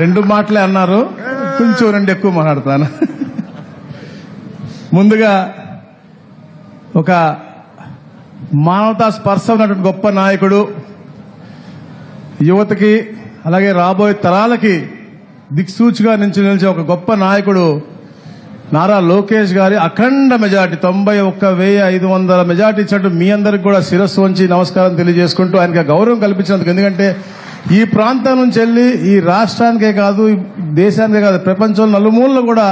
రెండు మాటలే అన్నారు. కొంచెం రెండు ఎక్కువ మాట్లాడతాను. ముందుగా ఒక మానవతా స్పర్శ ఉన్నటువంటి గొప్ప నాయకుడు యువతకి అలాగే రాబోయే తరాలకి దిక్సూచిగా నుంచి నిలిచే ఒక గొప్ప నాయకుడు నారా లోకేష్ గారి అఖండ మెజార్టీ తొంభై ఒక్క వెయ్యి ఐదు వందల మెజార్టీ ఇచ్చినట్టు మీ అందరికి కూడా శిరస్సు వంచి నమస్కారం తెలియజేసుకుంటూ ఆయనకి గౌరవం కల్పించినందుకు. ఎందుకంటే ఈ ప్రాంతం నుంచి వెళ్ళి ఈ రాష్ట్రానికే కాదు దేశానికే కాదు ప్రపంచంలో నలుమూలలో కూడా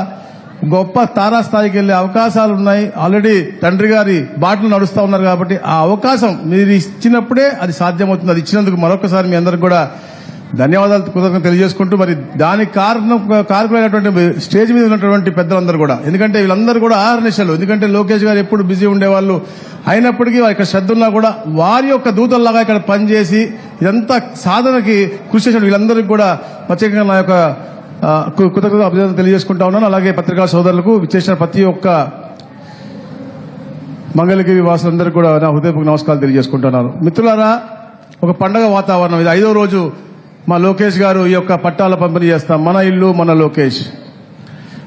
గొప్ప తారాస్థాయికి వెళ్ళే అవకాశాలు ఉన్నాయి. ఆల్రెడీ తండ్రి గారి బాటలు నడుస్తూ ఉన్నారు కాబట్టి ఆ అవకాశం మీరు ఇచ్చినప్పుడే అది సాధ్యమవుతుంది. అది ఇచ్చినందుకు మరొకసారి మీ అందరికి కూడా ధన్యవాదాలు కృతజ్ఞత తెలియజేసుకుంటూ మరి దానికి కారణం కారకులైనటువంటి స్టేజ్ మీద ఉన్నటువంటి పెద్దలందరూ కూడా. ఎందుకంటే వీళ్ళందరూ కూడా ఆహర్నిశలు ఎందుకంటే లోకేష్ గారు ఎప్పుడు బిజీ ఉండేవాళ్ళు. అయినప్పటికీ వారి యొక్క శ్రద్ధ ఉన్నా కూడా వారి యొక్క దూతల్లాగా ఇక్కడ పనిచేసి ఇదంతా సాధనకి కృషి చేసిన వీళ్ళందరికీ కూడా ప్రత్యేకంగా నా యొక్క కృతజ్ఞత అభినందనలు తెలియజేసుకుంటా ఉన్నాను. అలాగే పత్రికా సోదరులకు విచ్చేసిన ప్రతి ఒక్క మంగళగిరి వాసులందరికీ కూడా నా హృదయపూర్వక నమస్కారాలు తెలియజేసుకుంటున్నాను. మిత్రులారా ఒక పండగ వాతావరణం ఇది. ఐదో రోజు మా లోకేష్ గారు ఈ యొక్క పట్టాల పంపిణీ చేస్తాం. మన ఇల్లు మన లోకేష్.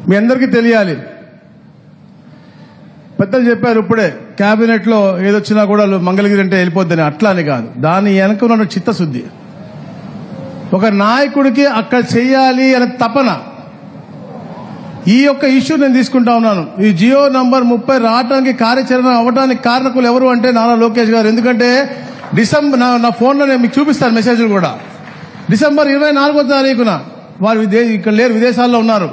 మీ అందరికీ తెలియాలి. పెద్దలు చెప్పారు ఇప్పుడే క్యాబినెట్లో లో ఏదొచ్చినా కూడా మంగళగిరి అంటే వెళ్ళిపోద్దని. అట్లా అని కాదు. దాని వెనక ఉన్న చిత్తశుద్ధి. ఒక నాయకుడికి అక్కడ చెయ్యాలి అనే తపన. ఈ యొక్క ఇష్యూ నేను తీసుకుంటా ఉన్నాను. ఈ జియో నంబర్ ముప్పై రావడానికి కార్యాచరణ అవ్వడానికి కారణకులు ఎవరు అంటే నారా లోకేష్ గారు. ఎందుకంటే డిసెంబర్ నా- నా ఫోన్లో నేను మీకు చూపిస్తాను మెసేజ్లు కూడా. డిసెంబర్ ఇరవై నాలుగో తారీఖున వారు ఇక్కడ లేరు విదేశాల్లో ఉన్నారు.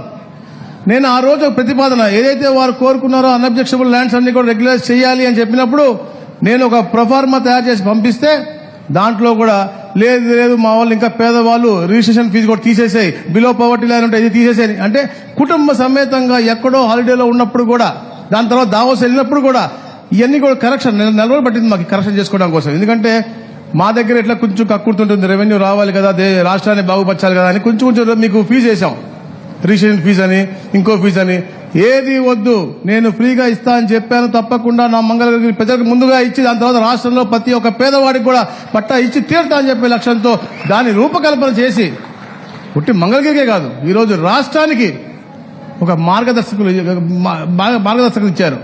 నేను ఆ రోజు ప్రతిపాదన ఏదైతే వారు కోరుకున్నారో అన్అబ్జెక్షబుల్ ల్యాండ్స్ అన్ని కూడా రెగ్యులైజ్ చేయాలి అని చెప్పినప్పుడు నేను ఒక ప్రొఫార్మా తయారు చేసి పంపిస్తే దాంట్లో కూడా లేదు లేదు మా వాళ్ళు ఇంకా పేదవాళ్ళు రిజిస్ట్రేషన్ ఫీజు కూడా తీసేసాయి బిలో పవర్టీ లైన్ ఉంటే ఇది తీసేసాయి అంటే కుటుంబ సమేతంగా ఎక్కడో హాలిడేలో ఉన్నప్పుడు కూడా దాని తర్వాత దావోస్ వెళ్ళినప్పుడు కూడా ఇవన్నీ కూడా కరెక్షన్ నెల నెల రోజులు పట్టింది మాకు కరెక్షన్ చేసుకోవడం కోసం. ఎందుకంటే మా దగ్గర ఇట్లా కొంచెం కక్కుడుతుంటుంది రెవెన్యూ రావాలి కదా రాష్ట్రాన్ని బాగుపరచాలి కదా అని కొంచెం కొంచెం మీకు ఫీజు వేసాం రిజిస్ట్రేషన్ ఫీజు అని ఇంకో ఫీజు అని. ఏది వద్దు నేను ఫ్రీగా ఇస్తా అని చెప్పాను తప్పకుండా నా మంగళగిరి ప్రజలకు ముందుగా ఇచ్చి దాని తర్వాత రాష్ట్రంలో ప్రతి ఒక్క పేదవాడికి కూడా పట్టా ఇచ్చి తీరుతా అని చెప్పే లక్ష్యంతో దాని రూపకల్పన చేసి పుట్టి మంగళగిరికే కాదు ఈరోజు రాష్ట్రానికి ఒక మార్గదర్శకులు మార్గదర్శకులు ఇచ్చారు.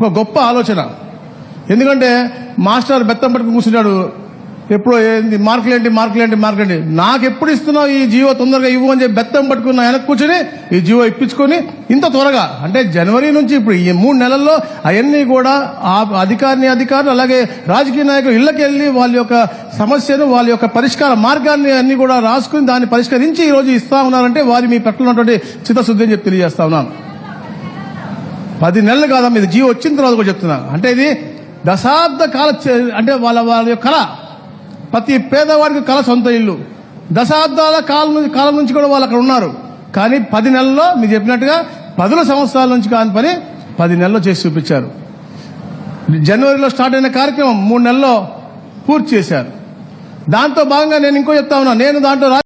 ఒక గొప్ప ఆలోచన. ఎందుకంటే మాస్టర్ బెత్తం పట్టుకుని కూర్చున్నాడు ఎప్పుడో ఏంది మార్కులు ఏంటి మార్కులు ఏంటి మార్కులు ఏంటి నాకు ఎప్పుడు ఇస్తున్నావు ఈ జీవో తొందరగా ఇవ్వు అని చెప్పి బెత్తం పట్టుకున్న ఆయన కూర్చుని ఈ జీవో ఇప్పించుకొని ఇంత త్వరగా. అంటే జనవరి నుంచి ఇప్పుడు ఈ మూడు నెలల్లో అవన్నీ కూడా ఆ అధికారిని అధికారులు అలాగే రాజకీయ నాయకులు ఇళ్ళకి వెళ్ళి వాళ్ళ యొక్క సమస్యను వాళ్ళ యొక్క పరిష్కార మార్గాన్ని అన్ని కూడా రాసుకుని దాన్ని పరిష్కరించి ఈ రోజు ఇస్తా ఉన్నారంటే వారి మీ పట్ల ఉన్నటువంటి చిత్తశుద్ధి అని చెప్పి తెలియజేస్తా ఉన్నాను. పది నెలలు కాదమ్మా ఇది జీవో వచ్చిన తర్వాత కూడా చెప్తున్నాను అంటే ఇది దశాబ్ద కాల చే- అంటే వాళ్ళ వాళ్ళ యొక్క కళ. ప్రతి పేదవాడికి కళ సొంత ఇల్లు. దశాబ్దాల కాలం నుంచి కాలం నుంచి కూడా వాళ్ళు అక్కడ ఉన్నారు. కానీ పది నెలల్లో మీరు చెప్పినట్టుగా పదుల సంవత్సరాల నుంచి కాని పని పది నెలల్లో చేసి చూపించారు. జనవరిలో స్టార్ట్ అయిన కార్యక్రమం మూడు నెలల్లో పూర్తి చేశారు. దాంతో భాగంగా నేను ఇంకో చెప్తా ఉన్నా. నేను దాంట్లో